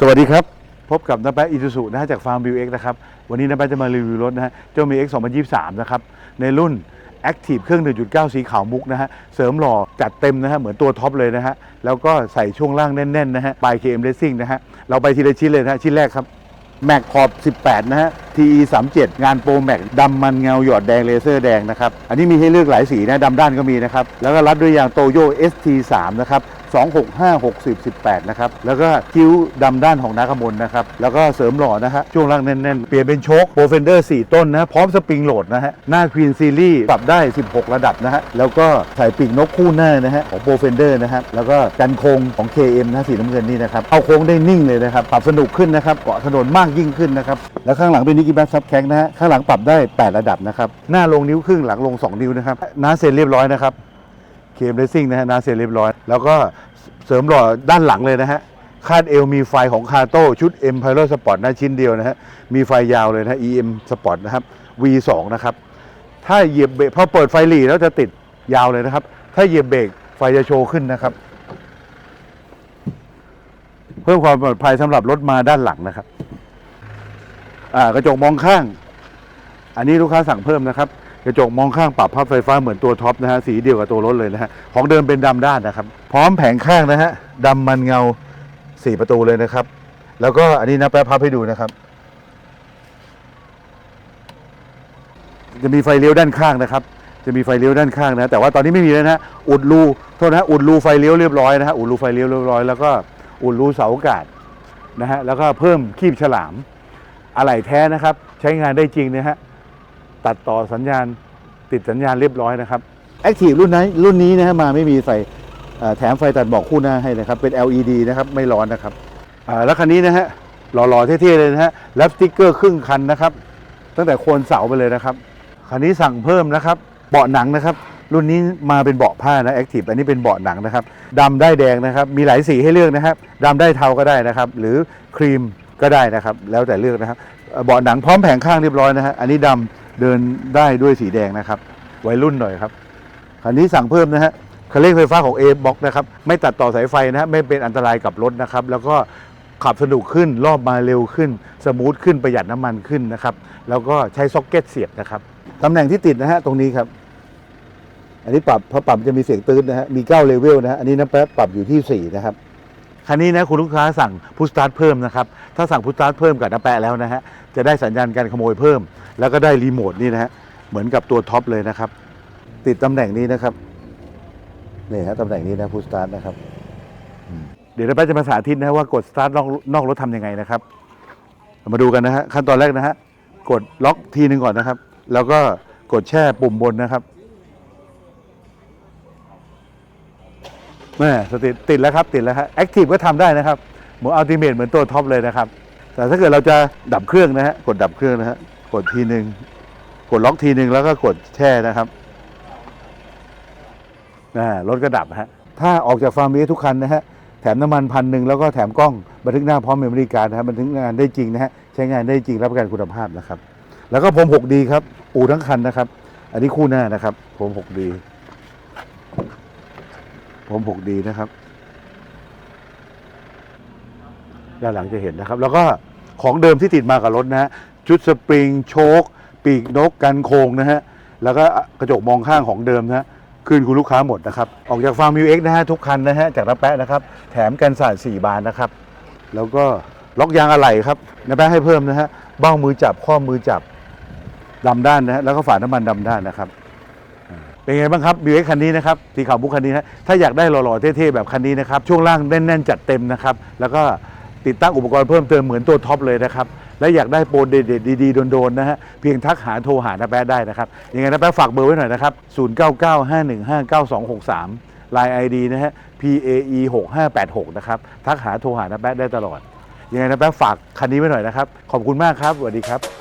สวัสดีครับ พบกับน้าแป๊ะอิซูซุนะฮะจากฟาร์มบิวเอ็กนะครับ วันนี้น้าแป๊ะจะมารีวิวรถนะฮะเจ้ามี X 2023นะครับ ในรุ่น Active เครื่อง 1.9 สีขาวมุกนะฮะ เสริมหล่อจัดเต็มนะฮะ เหมือนตัวท็อปเลยนะฮะ แล้วก็ใส่ช่วงล่างแน่นๆนะฮะปลาย KM Racing นะฮะ เราไปทีละชิ้นเลยนะฮะ ชิ้นแรกครับแม็กขอบ 18 นะฮะ TE 37 งานโปรแม็กดำมันเงาหยอดแดงเลเซอร์แดงนะครับ อันนี้มีให้เลือกหลายสีนะดำด้านก็มีนะครับ แล้วก็รัดด้วยยางโตโย ST3 นะครับ 265 60 18 นะครับ แล้วก็คิ้วดำด้านของนักขมลนะครับ แล้วก็เสริมหล่อนะฮะช่วงล่างแน่นๆ เปลี่ยนเป็นโชคโปรเฟนเดอร์ 4 ต้นนะ พร้อมสปริงโหลดนะฮะ หน้าควีนซีรีส์ปรับได้ 16 ระดับนะฮะ แล้วก็ใส่ปีกนกคู่หน้านะฮะ ของโปรเฟนเดอร์นะฮะแล้วก็กันโค้งของ KM นะสีน้ำเงินนี่นะครับเอาโค้งได้นิ่งเลยนะครับปรับสนุกขึ้นนะครับเกาะถนนมากยิ่งขึ้นนะครับแล้วข้างหลังเป็นนิกกี้แบ็กซับแข็งนะฮะข้างหลังปรับได้ 8 ระดับนะครับหน้าลงนิ้วครึ่งหลังลง 2 นิ้วนะครับน้าเสร็จเรียบร้อยนะครับ เคมเรซิ่งนะฮะนาเสร็จเรียบร้อย แล้วก็เสริมหล่อด้านหลังเลยนะฮะคาดเอวมีไฟของคาโต้ชุด M p i l o t Sport นะชิ้นเดียวนะฮะ มีไฟยาวเลยนะฮะ EM Sport นะครับ V2 นะครับ ถ้าเหยียบเบรกพอเปิดไฟหลีแล้วจะติดยาวเลยนะครับ ถ้าเหยียบเบรกไฟจะโชว์ขึ้นนะครับ เพิ่มความปลอดภัยสำหรับรถมาด้านหลังนะครับ อ่ากระจกมองข้าง อันนี้ลูกค้าสั่งเพิ่มนะครับ กระจกมองข้างปรับพับไฟฟ้าเหมือนตัวท็อปนะฮะสีเดียวกับตัวรถเลยนะฮะของเดิมเป็นดำด้านนะครับ พร้อมแผงข้างนะฮะดำมันเงาสี่ประตูเลยนะครับ แล้วก็อันนี้นะแป๊บพับให้ดูนะครับ จะมีไฟเลี้ยวด้านข้างนะครับ จะมีไฟเลี้ยวด้านข้างนะแต่ว่าตอนนี้ไม่มีแล้วนะฮะอุดรูโทษนะฮะอุดรูไฟเลี้ยวเรียบร้อยนะฮะอุดรูไฟเลี้ยวเรียบร้อยแล้วก็อุดรูเสาอากาศนะฮะแล้วก็เพิ่มคีบฉลามอะไหล่แท้นะครับ ใช้งานได้จริงนะฮะ ตัดต่อสัญญาณติดสัญญาณเรียบร้อยนะครับแอคทีฟรุ่นนี้รุ่นนี้นะฮะมาไม่มีใส่เอ่อแถมไฟตัดหมอกคู่หน้าให้นะครับ เป็น LED นะครับไม่ร้อนนะครับอ่าแล้วคันนี้นะฮะหล่อๆเท่ๆเลยนะฮะแลปสติ๊กเกอร์ครึ่งคันนะครับ ตั้งแต่โคนเสาไปเลยนะครับ คันนี้สั่งเพิ่มนะครับ เบาะหนังนะครับ รุ่นนี้มาเป็นเบาะผ้านะแอคทีฟอันนี้เป็นเบาะหนังนะครับดำได้แดงนะครับ มีหลายสีให้เลือกนะครับดำได้เทาก็ได้นะครับ หรือครีมก็ได้นะครับ แล้วแต่เลือกนะครับเอ่อเบาะหนังพร้อมแผงข้างเรียบร้อยนะฮะอันนี้ดำ เดินได้ด้วยสีแดงนะครับ วัยรุ่นหน่อยครับคันนี้สั่งเพิ่มนะฮะคันเร่งไฟฟ้าของ A Box นะครับ ไม่ตัดต่อสายไฟนะฮะไม่เป็นอันตรายกับรถนะครับ แล้วก็ขับสนุกขึ้นรอบมาเร็วขึ้น สมูทขึ้นประหยัดน้ำมันขึ้นนะครับ แล้วก็ใช้ซ็อกเก็ตเสียบนะครับตำแหน่งที่ติดนะฮะตรงนี้ครับอันนี้ปรับพอปรับจะมีเสียงตื้นนะฮะมี9เลเวลนะฮะอันนี้นะแป๊บปรับอยู่ที่4นะครับ คันนี้นะคุณลูกค้าสั่งพุชสตาร์ทเพิ่มนะครับถ้าสั่งพุชสตาร์ทเพิ่มกับน้าแปะแล้วนะฮะจะได้สัญญาณการขโมยเพิ่ม แล้วก็ได้รีโมทนี่นะฮะเหมือนกับตัวท็อปเลยนะครับ ติดตำแหน่งนี้นะครับนี่ฮะตำแหน่งนี้นะพุชสตาร์ทนะครับเดี๋ยวน้าแปะจะมาสาธิตนะว่ากดสตาร์ทนอกนอกรถทำยังไงนะครับมาดูกันนะฮะขั้นตอนแรกนะฮะกดล็อกทีหนึ่งก่อนนะครับ แล้วก็กดแช่ปุ่มบนนะครับ แม่สติดติดแล้วครับติดแล้วครับแอคทีฟก็ทำได้นะครับเหมือนอัลติเมทเหมือนตัวท็อปเลยนะครับ แต่ถ้าเกิดเราจะดับเครื่องนะฮะกดดับเครื่องนะฮะกดทีหนึ่งกดล็อกทีหนึ่งแล้วก็กดแช่นะครับนะรถก็ดับฮะถ้าออกจากฟาร์มนี้ทุกคันนะฮะแถมน้ำมันพันหนึ่งแล้วก็แถมกล้องบันทึกหน้าพร้อมเมมโมรี่การ์ดนะฮะบันทึกงานได้จริงนะฮะใช้งานได้จริงรับประกันคุณภาพนะครับ แล้วก็ผม 6D ครับ อูทั้งคันนะครับ อันนี้คู่หน้านะครับผม 6D ผม 6D นะครับ ด้านหลังจะเห็นนะครับ แล้วก็ของเดิมที่ติดมากับรถนะฮะชุดสปริงโชคปีกนกกันโคงนะฮะแล้วก็กระจกมองข้างของเดิมนะฮะคืนคุณลูกค้าหมดนะครับ ออกจากฟาร์มมิวเอ็กนะฮะทุกคันนะฮะจากน้าแปะนะครับ แถมกันสาด4บานนะครับ แล้วก็ล็อกยางอะไหล่ครับน้าแปะให้เพิ่มนะฮะเบ้ามือจับข้อมือจับดำด้านนะฮะแล้วก็ฝาน้ำมันดำด้านนะครับ เป็นไงบ้างครับบิวเอคันนี้นะครับสีขาวบุกคันนี้นะถ้าอยากได้หล่อๆเท่ๆแบบคันนี้นะครับช่วงล่างแน่นๆจัดเต็มนะครับแล้วก็ติดตั้งอุปกรณ์เพิ่มเติมเหมือนตัวท็อปเลยนะครับและอยากได้โปรเด็ดๆดีๆโดนๆนะฮะเพียงทักหาโทรหานาแป๊ะได้นะครับยังไงนาแป๊ะฝากเบอร์ไว้หน่อยนะครับ 0995159263 Line ID นะฮะ PAE 6586นะครับทักหาโทรหานาแป๊ะได้ตลอดยังไงนาแป๊ะฝากคันนี้ไว้หน่อยนะครับขอบคุณมากครับสวัสดีครับ